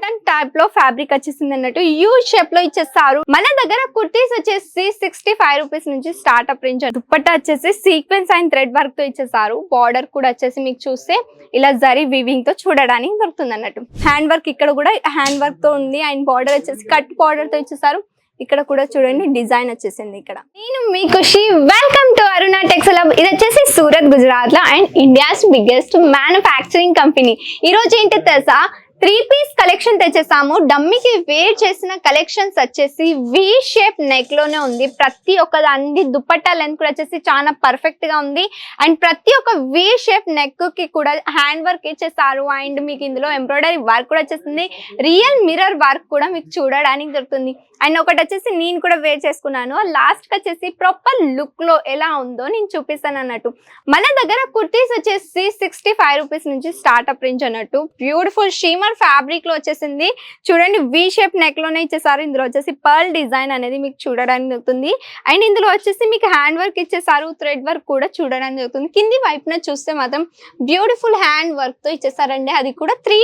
Cotton టైప్లో fabric వచ్చేసింది అన్నట్టు యూ షేప్లో ఇచ్చేస్తారు. మన దగ్గర కుర్తీస్ వచ్చేసి సిక్స్టీ ఫైవ్ రూపీస్ నుంచి స్టార్ట్అప్ రేంజ్ దుప్పట్టా వచ్చేసి సీక్వెన్స్ అండ్ థ్రెడ్ వర్క్తో ఇచ్చేసారు. బార్డర్ కూడా వచ్చేసి మీకు చూస్తే ఇలా జరీ వివింగ్తో చూడడానికి దొరుకుతుంది అన్నట్టు. హ్యాండ్ వర్క్ ఇక్కడ కూడా హ్యాండ్ వర్క్తో ఉంది. అండ్ బార్డర్ వచ్చేసి కట్ బార్డర్తో ఇచ్చేసారు. ఇక్కడ కూడా చూడండి డిజైన్ వచ్చేసింది ఇక్కడ. నేను మీ ఖుషి. వెల్కమ్ టు అరుణ టెక్స్లబ్ ఇది వచ్చేసి సూరత్ గుజరాత్లో and India's biggest manufacturing company ఈ రోజు ఏంటి తెలుసా? త్రీ పీస్ కలెక్షన్ తెచ్చేసాము. డమ్మీకి వేర్ చేసిన కలెక్షన్స్ వచ్చేసి వి షేప్ నెక్లోనే ఉంది. ప్రతి ఒక్క దాని దుప్పట్టా లెంత్ కూడా వచ్చేసి చాలా పర్ఫెక్ట్గా ఉంది. అండ్ ప్రతి ఒక్క వి షేప్ నెక్కి కూడా హ్యాండ్ వర్క్ ఇచ్చేసారు. అండ్ మీకు ఇందులో ఎంబ్రాయిడరీ వర్క్ కూడా వచ్చేసింది. రియల్ మిర్రర్ వర్క్ కూడా మీకు చూడడానికి దొరుకుతుంది. అండ్ ఒకటి వచ్చేసి నేను కూడా వేర్ చేసుకున్నాను. లాస్ట్కి వచ్చేసి ప్రాపర్ లుక్లో ఎలా ఉందో నేను చూపిస్తాను అన్నట్టు. మన దగ్గర కుర్తీస్ వచ్చేసి సిక్స్టీ ఫైవ్ రూపీస్ నుంచి స్టార్ట్అప్ రేంజ్ అన్నట్టు. బ్యూటిఫుల్ షీమర్ ఫ్యాబ్రిక్లో వచ్చేసింది. చూడండి వి షేప్ నెక్లోనే ఇచ్చేసారు. ఇందులో వచ్చేసి పర్ల్ డిజైన్ అనేది మీకు చూడడానికి దొరుకుతుంది. అండ్ ఇందులో వచ్చేసి మీకు హ్యాండ్ వర్క్ ఇచ్చేసారు. థ్రెడ్ వర్క్ కూడా చూడడానికి దొరుకుతుంది. కింది వైపున చూస్తే మాత్రం బ్యూటిఫుల్ హ్యాండ్ వర్క్తో ఇచ్చేసారండి. అది కూడా త్రీ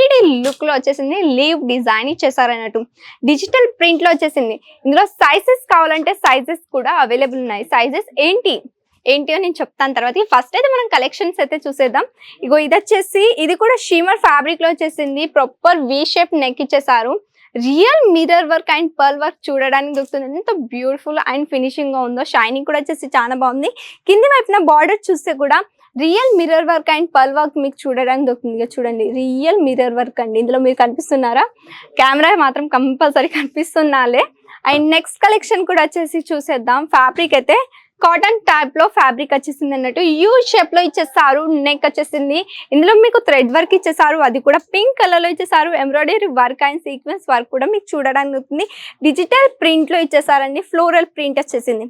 లుక్లో వచ్చేసింది. లీవ్ డిజైన్ ఇచ్చేసారు అన్నట్టు డిజిటల్ ప్రింట్లో వచ్చేసింది. ఇందులో సైజెస్ కావాలంటే సైజెస్ కూడా అవైలబుల్ ఉన్నాయి. సైజెస్ ఏంటి? ఏంటి అని నేను చెప్తాను తర్వాత. ఫస్ట్ అయితే మనం కలెక్షన్స్ అయితే చూసేద్దాం. ఇగో ఇది వచ్చేసి ఇది కూడా షీమర్ ఫ్యాబ్రిక్లో వచ్చేసింది. ప్రాపర్ వి షేప్ నెక్ ఇచ్చేసారు real mirror work and pearl work చూడడానికి దొరుకుతుంది. ఎంత బ్యూటిఫుల్ అండ్ ఫినిషింగ్గా ఉందో. షైనింగ్ కూడా వచ్చేసి చాలా బాగుంది. కింది వైపున బార్డర్ చూస్తే కూడా real mirror work and pearl work మీకు చూడడానికి దొరుకుతుంది. చూడండి రియల్ మిరర్ వర్క్ అండి. ఇందులో మీరు కనిపిస్తున్నారా? కెమెరా మాత్రం కంపల్సరీ కనిపిస్తున్నాలే. అండ్ నెక్స్ట్ కలెక్షన్ కూడా వచ్చేసి చూసేద్దాం. ఫ్యాబ్రిక్ అయితే కాటన్ టైప్లో ఫ్యాబ్రిక్ వచ్చేసింది అన్నట్టు. యూ షేప్లో ఇచ్చేస్తారు నెక్ వచ్చేసింది. ఇందులో మీకు థ్రెడ్ వర్క్ ఇచ్చేసారు అది కూడా పింక్ కలర్లో ఇచ్చేసారు embroidery work and sequence work కూడా మీకు చూడడానికి డిజిటల్ ప్రింట్లో ఇచ్చేసారండి ఫ్లోరల్ ప్రింట్ వచ్చేసింది.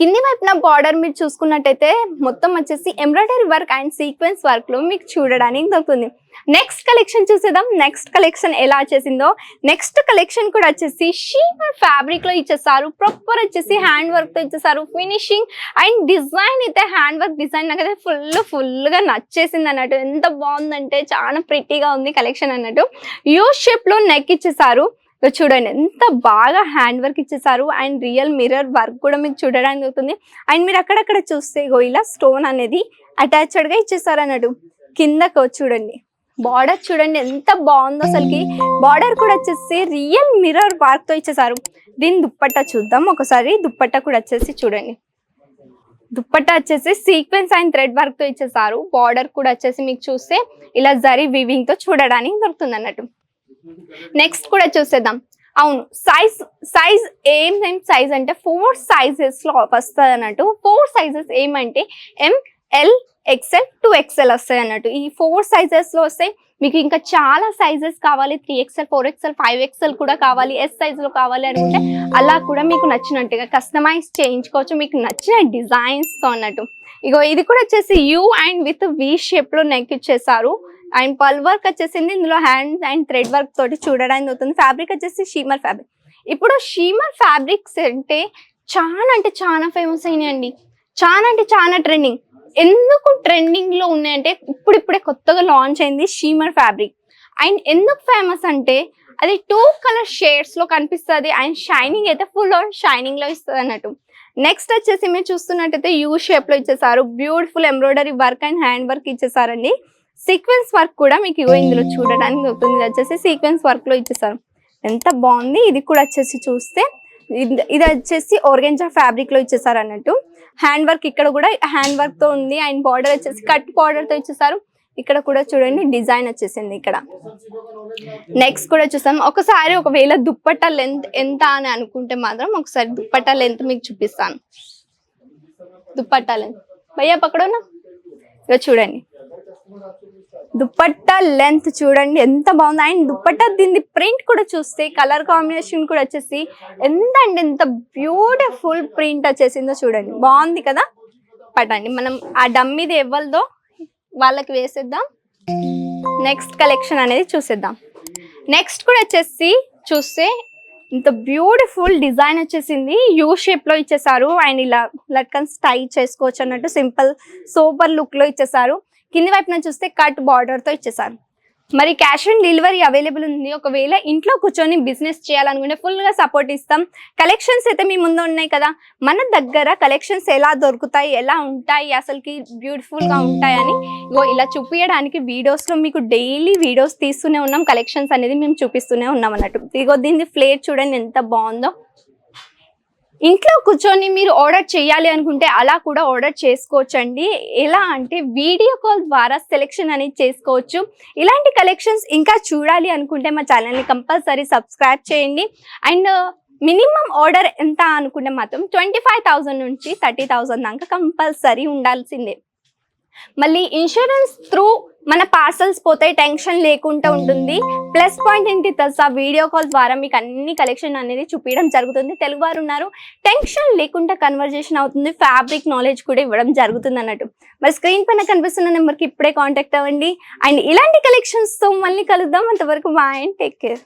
కింది వైపున బార్డర్ మీరు చూసుకున్నట్టయితే మొత్తం వచ్చేసి ఎంబ్రాయిడరీ వర్క్ అండ్ సీక్వెన్స్ వర్క్లో మీకు చూడడానికి దొరుకుతుంది. నెక్స్ట్ కలెక్షన్ చూసేద్దాం. నెక్స్ట్ కలెక్షన్ ఎలా వచ్చేసిందో. నెక్స్ట్ కలెక్షన్ కూడా వచ్చేసి షీమర్ ఫ్యాబ్రిక్లో ఇచ్చేసారు ప్రాపర్ వచ్చేసి హ్యాండ్ వర్క్తో ఇచ్చేసారు ఫినిషింగ్ అండ్ డిజైన్ అయితే హ్యాండ్ వర్క్ డిజైన్ నాకైతే ఫుల్ ఫుల్గా నచ్చేసింది అన్నట్టు. ఎంత బాగుందంటే చాలా ప్రిటీగా ఉంది కలెక్షన్ అన్నట్టు. యూ షేప్లో నెక్ ఇచ్చేసారు. ఇక్కడ చూడండి ఎంత బాగా హ్యాండ్ వర్క్ ఇచ్చేసారు. అండ్ రియల్ మిర్రర్ వర్క్ కూడా మీకు చూడడానికి అవుతుంది అండ్ మీరు అక్కడక్కడ చూస్తే ఇలా స్టోన్ అనేది అటాచ్డ్గా ఇచ్చేసారు అన్నట్టు కిందకు చూడండి బార్డర్ చూడండి ఎంత బాగుందో అసలుకి. బార్డర్ కూడా వచ్చేసి రియల్ మిర్రర్ వర్క్తో ఇచ్చేసారు. దీని దుప్పట్టా చూద్దాం ఒకసారి దుప్పట్ట కూడా వచ్చేసి చూడండి. దుప్పట్ట వచ్చేసి సీక్వెన్స్ అండ్ థ్రెడ్ వర్క్తో ఇచ్చేసారు. బార్డర్ కూడా వచ్చేసి మీకు చూస్తే ఇలా జరీ వివింగ్తో చూడడానికి దొరుకుతుంది అన్నట్టు నెక్స్ట్ కూడా చూసేద్దాం. అవును సైజ్ సైజ్ ఏం ఏం సైజ్ అంటే ఫోర్ సైజెస్లో వస్తుంది అన్నట్టు. ఫోర్ సైజెస్ ఏమంటే M L XL two XL వస్తాయి అన్నట్టు. ఈ ఫోర్ సైజెస్లో వస్తాయి మీకు ఇంకా చాలా సైజెస్ కావాలి. Three XL four XL five XL కూడా కావాలి. ఎస్ సైజ్లో కావాలి అనుకుంటే అలా కూడా మీకు నచ్చినట్టుగా కస్టమైజ్ చేయించుకోవచ్చు. మీకు నచ్చిన డిజైన్స్తో అన్నట్టు. ఇగో ఇది కూడా వచ్చేసి యూ అండ్ విత్ వి షేప్లో నెక్ ఇచ్చేసారు. అండ్ పల్ వర్క్ వచ్చేసింది. ఇందులో హ్యాండ్ అండ్ థ్రెడ్ వర్క్ తోటి చూడడానికి అవుతుంది. ఫ్యాబ్రిక్ వచ్చేసి షీమర్ ఫ్యాబ్రిక్. ఇప్పుడు షీమర్ ఫ్యాబ్రిక్స్ అంటే చాలా అంటే చాలా ఫేమస్ అయినాయండి. చాలా అంటే చాలా ట్రెండింగ్ ఎందుకు ట్రెండింగ్లో ఉన్నాయంటే ఇప్పుడిప్పుడే కొత్తగా లాంచ్ అయింది షీమర్ ఫ్యాబ్రిక్. అండ్ ఎందుకు ఫేమస్ అంటే అది టూ కలర్ షేడ్స్లో కనిపిస్తుంది. అండ్ షైనింగ్ అయితే ఫుల్ ఆన్ షైనింగ్లో ఇస్తుంది అన్నట్టు. నెక్స్ట్ వచ్చేసి మీరు చూస్తున్నట్టయితే యూ షేప్లో ఇచ్చేసారు. Beautiful embroidery work and hand work ఇచ్చేసారండి. Sequence work కూడా మీకు ఇగో ఇందులో చూడడానికి దొరుకుతుంది ఇది వచ్చేసి సీక్వెన్స్ వర్క్లో ఇచ్చేసారు. ఎంత బాగుంది? ఇది కూడా వచ్చేసి చూస్తే ఇది- వచ్చేసి ఆర్గెంజా ఫ్యాబ్రిక్లో ఇచ్చేసారు అన్నట్టు. హ్యాండ్ వర్క్ ఇక్కడ కూడా హ్యాండ్ వర్క్తో ఉంది. అండ్ బార్డర్ వచ్చేసి కట్ బార్డర్తో ఇచ్చేసారు. ఇక్కడ కూడా చూడండి డిజైన్ వచ్చేసింది ఇక్కడ. నెక్స్ట్ కూడా చూసాం ఒకసారి ఒకవేళ దుప్పట్టా లెంత్ ఎంత అని అనుకుంటే మాత్రం ఒకసారి దుప్పట్టా లెంత్ మీకు చూపిస్తాను. దుప్పట్టా లెంత్ భయ్యా పక్కడున్నా ఇక చూడండి. దుప్పట్టా లెంత్ చూడండి ఎంత బాగుంది. అండ్ దుప్పట్టా దీని ప్రింట్ కూడా చూస్తే కలర్ కాంబినేషన్ కూడా వచ్చేసి ఎంత అండి ఎంత బ్యూటిఫుల్ ప్రింట్ వచ్చేసిందో చూడండి. బాగుంది కదా? పట్టండి మనం ఆ డమ్మీది ఎవరిదో వాళ్ళకి వేసేద్దాం. నెక్స్ట్ కలెక్షన్ అనేది చూసేద్దాం. నెక్స్ట్ కూడా వచ్చేసి చూస్తే ఇంత బ్యూటిఫుల్ డిజైన్ వచ్చేసింది. యూ షేప్లో ఇచ్చేసారు. అండ్ ఇలా లట్కన్స్ టై చేసుకోవచ్చు అన్నట్టు సింపుల్ సూపర్ లుక్లో ఇచ్చేసారు. కింది వైపున చూస్తే కట్ బార్డర్తో ఇచ్చేసారు మరి క్యాష్ ఆన్ డెలివరీ అవైలబుల్ ఉంది. ఒకవేళ ఇంట్లో కూర్చొని బిజినెస్ చేయాలనుకుంటే ఫుల్గా సపోర్ట్ ఇస్తాం. కలెక్షన్స్ అయితే మీ ముందు ఉన్నాయి కదా. మన దగ్గర కలెక్షన్స్ ఎలా దొరుకుతాయి? ఎలా ఉంటాయి? అసలుకి బ్యూటిఫుల్గా ఉంటాయని ఇగో ఇలా చూపించడానికి వీడియోస్లో మీకు డైలీ వీడియోస్ తీస్తూనే ఉన్నాం. కలెక్షన్స్ అనేది మేము చూపిస్తూనే ఉన్నాం అన్నట్టు. ఇగో దీని ఫ్లేట్ చూడండి ఎంత బాగుందో. ఇంట్లో కూర్చొని మీరు ఆర్డర్ చేయాలి అనుకుంటే అలా కూడా ఆర్డర్ చేసుకోవచ్చండి. ఎలా అంటే వీడియో కాల్ ద్వారా సెలెక్షన్ అనేది చేసుకోవచ్చు. ఇలాంటి కలెక్షన్స్ ఇంకా చూడాలి అనుకుంటే మా ఛానల్ని కంపల్సరీ సబ్స్క్రైబ్ చేయండి. అండ్ మినిమం ఆర్డర్ ఎంత అనుకుంటే మాత్రం ట్వంటీ ఫైవ్ థౌజండ్ నుంచి థర్టీ థౌజండ్ దాకా కంపల్సరీ ఉండాల్సిందే. మళ్ళీ ఇన్సూరెన్స్ త్రూ మన పార్సల్స్ పోతే టెన్షన్ లేకుండా ఉంటుంది. ప్లస్ పాయింట్ ఏంటి తెలుసా? వీడియో కాల్ ద్వారా మీకు అన్ని కలెక్షన్ అనేది చూపించడం జరుగుతుంది. తెలుగు వారు ఉన్నారు. టెన్షన్ లేకుండా కన్వర్జేషన్ అవుతుంది. ఫ్యాబ్రిక్ నాలెడ్జ్ కూడా ఇవ్వడం జరుగుతుంది అన్నట్టు. మరి స్క్రీన్ పైన కనిపిస్తున్న నెంబర్కి ఇప్పుడే కాంటాక్ట్ అవ్వండి. అండ్ ఇలాంటి కలెక్షన్స్తో మళ్ళీ కలుద్దాం. అంతవరకు బాయ్ అండ్ టేక్ కేర్